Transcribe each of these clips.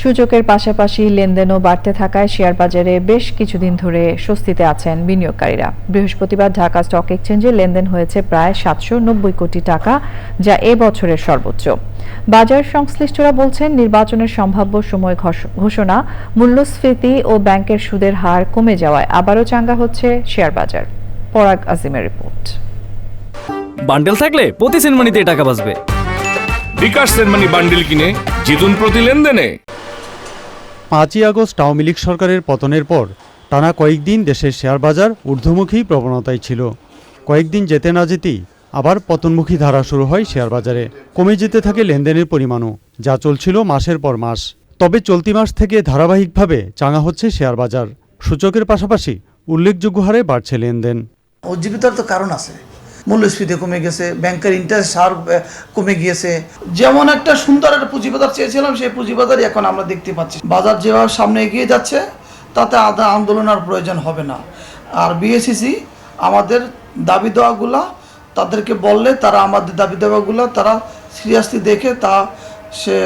সূচকের পাশাপাশি লেনদেনও বাড়তে থাকায় শেয়ার বাজারে বেশ কিছুদিন ধরে স্বস্তিতে আছেন বিনিয়োগকারীরা। বৃহস্পতিবার ঢাকা স্টক এক্সচেঞ্জে লেনদেন হয়েছে প্রায় সাতশো নব্বই কোটি টাকা যা এ বছরের সর্বোচ্চ। বাজার সংশ্লিষ্টরা বলছেন নির্বাচনের সম্ভাব্য সময় ঘোষণা মূল্যস্ফীতি ও ব্যাংকের সুদের হার কমে যাওয়ায় আবারও চাঙ্গা হচ্ছে শেয়ার বাজার। পরাগ আজিমের রিপোর্ট। বান্ডেল থাকলে প্রতি সেনমানিতে টাকা বাঁচবে। বিকাশ সেনমানি বান্ডিল কিনে জিতুন প্রতি লেনদেনে। পাঁচই আগস্ট আওয়ামী লীগ সরকারের পতনের পর টানা কয়েকদিন দেশের শেয়ার বাজার ঊর্ধ্বমুখী প্রবণতায় ছিল। কয়েকদিন যেতে না যেতেই আবার পতনমুখী ধারা শুরু হয় শেয়ার বাজারে। কমে যেতে থাকে লেনদেনের পরিমাণও, যা চলছিল মাসের পর মাস। তবে চলতি মাস থেকে ধারাবাহিকভাবে চাঙা হচ্ছে শেয়ার বাজার। সূচকের পাশাপাশি উল্লেখযোগ্য হারে বাড়ছে লেনদেন। উজ্জীবিতার তো কারণ আছে। মূল্যস্ফীতি কমে গেছে ব্যাংকের ইন্টারেস্ট হার কমে গিয়েছে। যেমন একটা সুন্দর একটা পুঁজিবাজার চেয়েছিলাম, সেই পুঁজিবাজারই এখন আমরা দেখতে পাচ্ছি। বাজার যেভাবে সামনে এগিয়ে যাচ্ছে, তাতে আদা আন্দোলন আর প্রয়োজন হবে না। আর বিএসসিসি আমাদের দাবি দেওয়াগুলা, তাদেরকে বললে তারা আমাদের দাবি দেওয়াগুলো তারা সিরিয়াসলি দেখে তা সে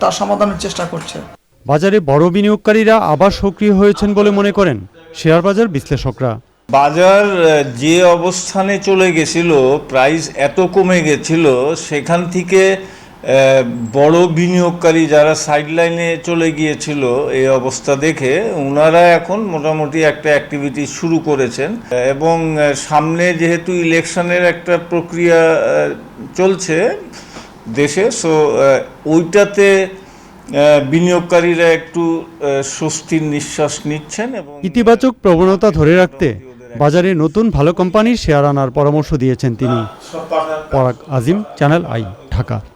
তার সমাধানের চেষ্টা করছে। বাজারে বড় বিনিয়োগকারীরা আবার সক্রিয় হয়েছেন বলে মনে করেন শেয়ার বাজার বিশ্লেষকরা। বাজার যে অবস্থানে চলে গেছিল প্রাইস এত কমে গেছিল, সেখান থেকে বড় বিনিয়োগকারী যারা সাইডলাইনে চলে গিয়েছিল, এই অবস্থা দেখে ওনারা এখন মোটামুটি একটা অ্যাক্টিভিটি শুরু করেছেন। এবং সামনে যেহেতু ইলেকশনের একটা প্রক্রিয়া চলছে দেশে সো ওইটাতে বিনিয়োগকারীরা একটু স্বস্তির নিঃশ্বাস নিচ্ছেন এবং ইতিবাচক প্রবণতা ধরে রাখতে বাজারে নতুন ভালো কোম্পানির শেয়ার আনার পরামর্শ দিয়েছেন তিনি। পরাগ আজিম চ্যানেল আই ঢাকা।